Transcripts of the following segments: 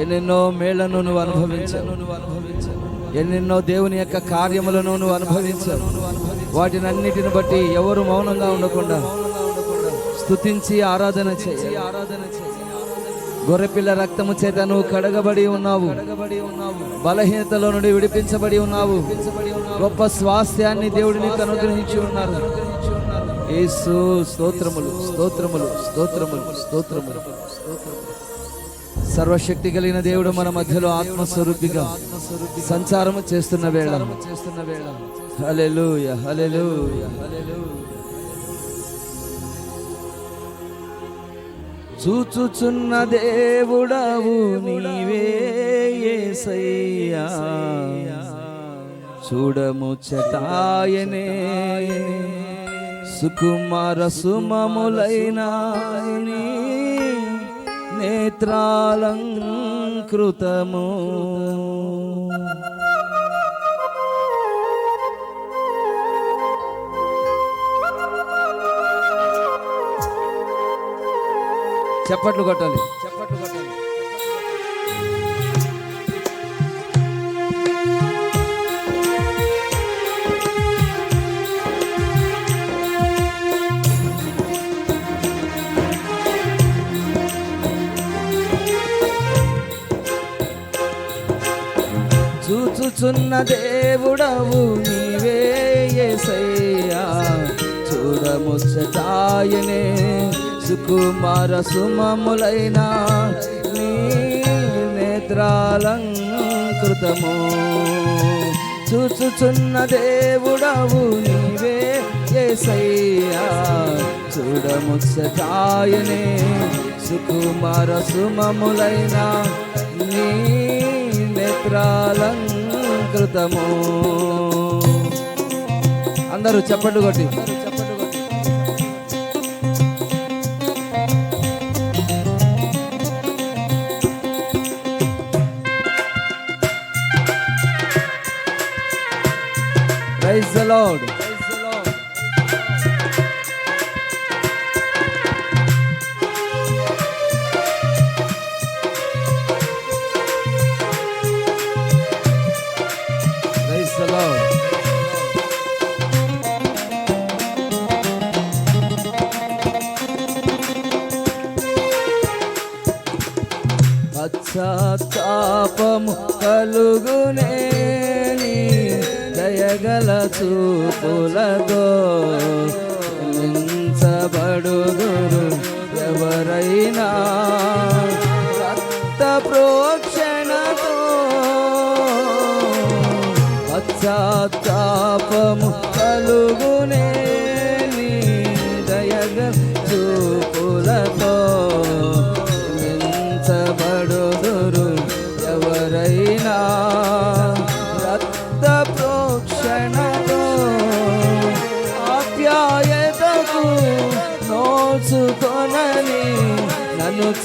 ఎన్నెన్నో మేళ్ళను నువ్వు అనుభవించావు. నువ్వు అనుభవించావు ఎన్నెన్నో దేవుని యొక్క కార్యములను నువ్వు అనుభవించావు. వాటిని అన్నిటిని బట్టి ఎవరు మౌనంగా ఉండకుండా స్తుతించి ఆరాధన చేయి ఆరాధన చేయి గొర్రెపిల్ల రక్తము చేత నువ్వు కడగబడి ఉన్నావు. బలహీనతలో నుండి విడిపించబడి ఉన్నావు. గొప్ప స్వాస్థ్యాన్ని దేవుడిని అనుగ్రహించి ఉన్నారు. యేసు స్తోత్రములు స్తోత్రములు స్తోత్రములు స్తోత్రములు. సర్వశక్తి కలిగిన దేవుడు మన మధ్యలో ఆత్మస్వరూపిగా సంచారము చేస్తున్న వేళ. చేస్తున్న వేళ హలెలూయ హలెలూయ హల్లెలూయ. చూచుచున్న దేవుడవు నీవే యేసయ్యా చూడముచ్చటాయనే సుకుమార సుమములైన నేత్రాలంకృతము. చప్పట్లు కొట్టాలి చూచున్న దేవుడవు నీవే యేసయ్యా చూడముచ్చటాయనే సుకుమార సుమములైన నీ నేత్రాలంకృతము. చూచుచున్న దేవుడవు నీవే యేసయ్యా చూడముచ్చటాయనే సుకుమార సుమములైన నీ కృతము అందరూ చెప్పండి కొట్టి. చూపులతో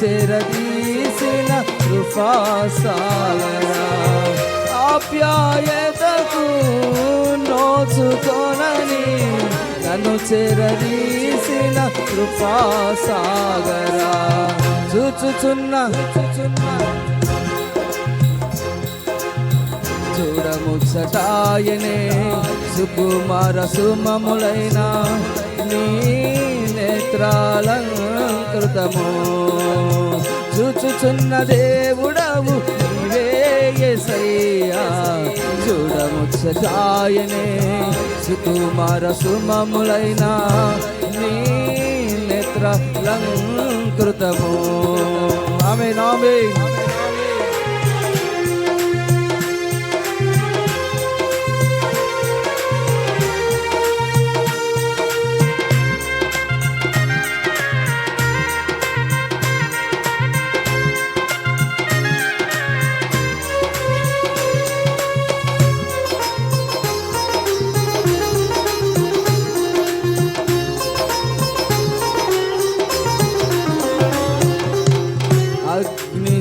చెరదీసిన కృపాసాలరా ఆప్యాయతకు నోచుకొనని నన్ను చెరదీసిన కృపాసాగరా చూచుచున్న. చూడముచ్చటాయనే సుకుమార సుమములైన నీ నేత్రాలంకృతము చూచుచున్న దేవుడవు నీవే చూడముచ్చటాయనే సుకుమార సుమములైన నీ నేత్రాలంకృతము. ఆమె నామే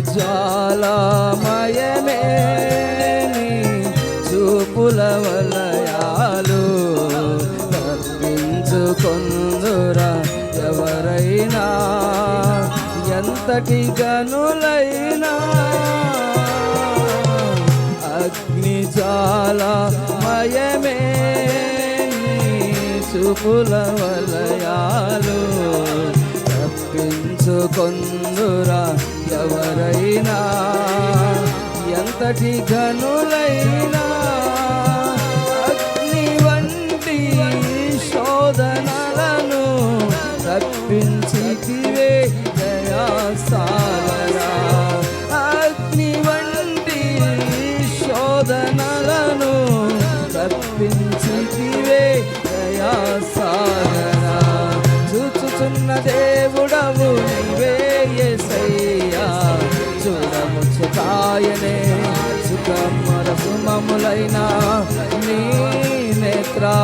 జ్వాలమయమే చూపుల వలయాలు తప్పించుకొందురా ఎవరైనా? ఎంతటి గనులైనా? అగ్ని జ్వాలమయమే చూపుల వలయాలు తప్పించుకొందురా ఎవరైనా ఎంతటి గనులైనా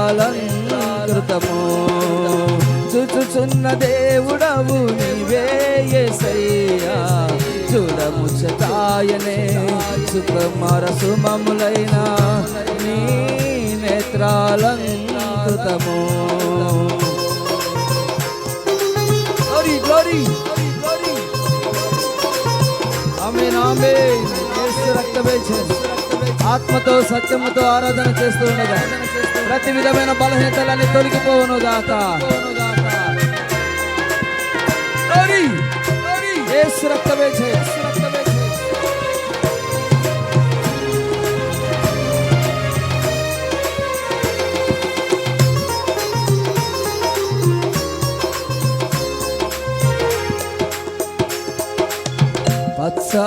అలంకృతము చూచుచున్న దేవుడవు నీవే యేసయ్యా చూడముచ్చటాయనే సుకుమార సుమములైన నీ నేత్రాలంకృతము. గ్లోరీ గ్లోరీ గ్లోరీ ఆమేన్ రక్తమే చేసి ఆత్మతో సత్యముతో ఆరాధన చేస్తూ ఉండగా ప్రతి విధమైన బలహీనతలన్నీ తొలగిపోవును గాక రక్తమే చేసి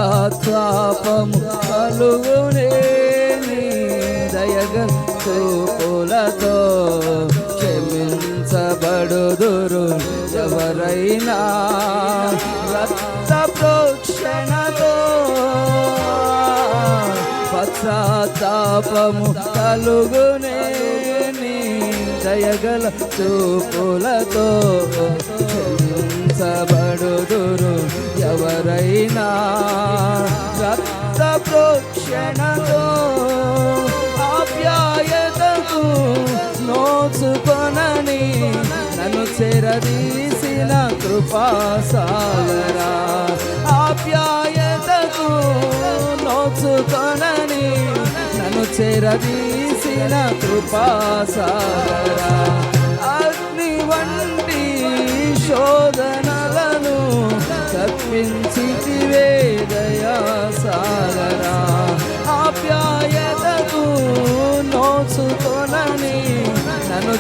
పశ్చాత్తాపము కలుగునే చూపులతో క్షమించబడుదురు ఎవరైనా. రక్త ప్రోక్షణతో పశ్చాత్తాపము కలుగునే నీ దయగల చూపులతో క్షమించబడుదురు ఎవరైనా. రక్త ప్రోక్షణతో కృపాసాగరా. ఆప్యాయతకు నోచుకొనని నన్ను చెరదీసిన కృపాసాగరా. అగ్ని వంటి శోధనలను తప్పించితివే దయాసాగరా. ఆప్యాయతకు నోచుకొనని నన్ను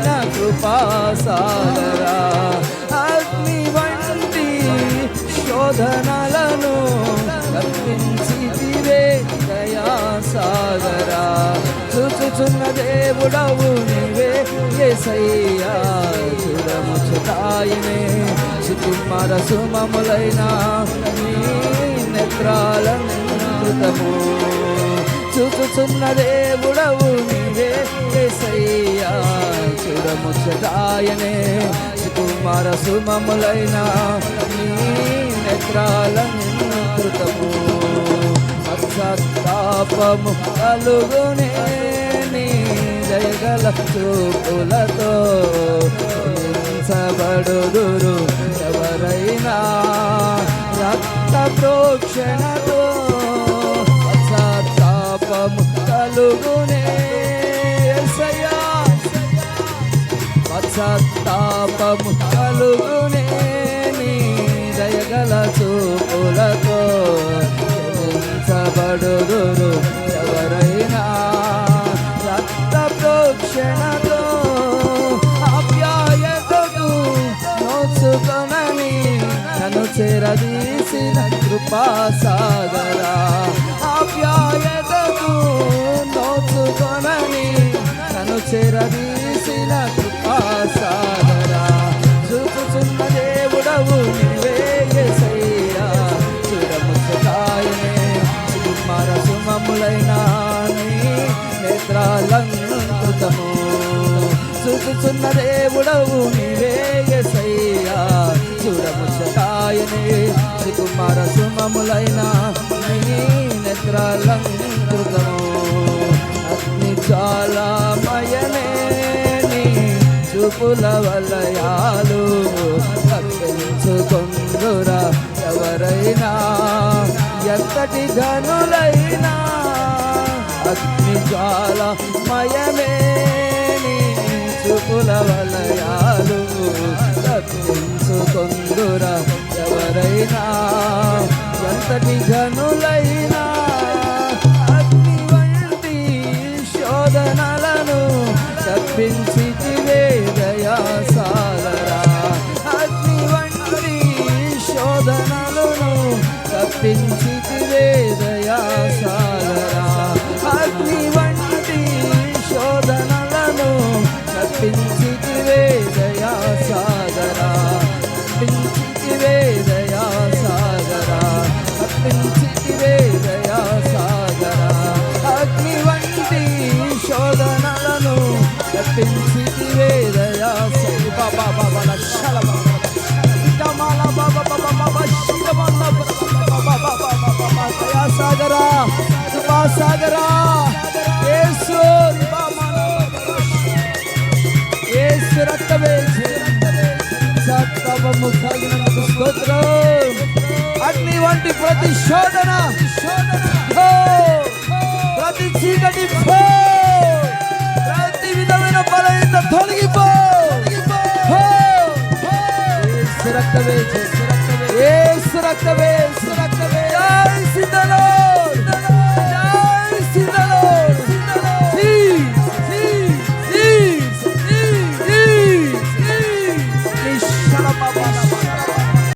చెరదీసిన కృపాసాగరా. అగ్ని వంటి శోధనలను తప్పించితివే దయాసాగరా. చూచుచున్న దేవుడవు నీవే ఏసయ్యా చూడముచుతాయినే సుకుమార సుమములైన నీ నేత్రాలంకృతము చూచుచున్న దేవుడవు నీవే ఏసయ్యా ముచ్చదాయనే సుకుమార సుమములైన నీ నేత్రాలంకృతము పశ్చాత్తాపము కలుగునే నీ దయగల చూపులతో హింసబడుదురు ఎవరైనా రక్త ప్రోక్షణతో పశ్చాత్తాపము కలుగునే నీ దయగల చూపులతో క్షమించబడుదురు. ఎవరైనా రక్త ప్రోక్షణతో ఆప్యాయతకు నోచుకొనని నన్ను చెరదీసిన కృపా సాగర చూడముచ్చటాయనే సుకుమార సుమములైన నేత్రాలంకృతము. చూపుచున్న దేవుడవు నీవే చూడముచ్చటాయనే సుకుమార సుమములైన నీ నేత్రాలంకృతము. అగ్ని జ్వాలామయనే నీ చూపుల వలయాలు తప్పించుకొందురా ఎంతటి ఘనులైన అగ్ని జ్వాల మయమే చుకుల చూపుల వలయాలు తప్పించుకొందురా ఎవరైనా ఎంతటి కృపా యేసు యేసు రక్తమే కలిగినందుకు స్తోత్రం. అగ్ని వంటి ప్రతి శోధన. ప్రతి చీకటి ప్రతి విధమైన బలహీనత తొలగిపో! రక్తమే రక్తమే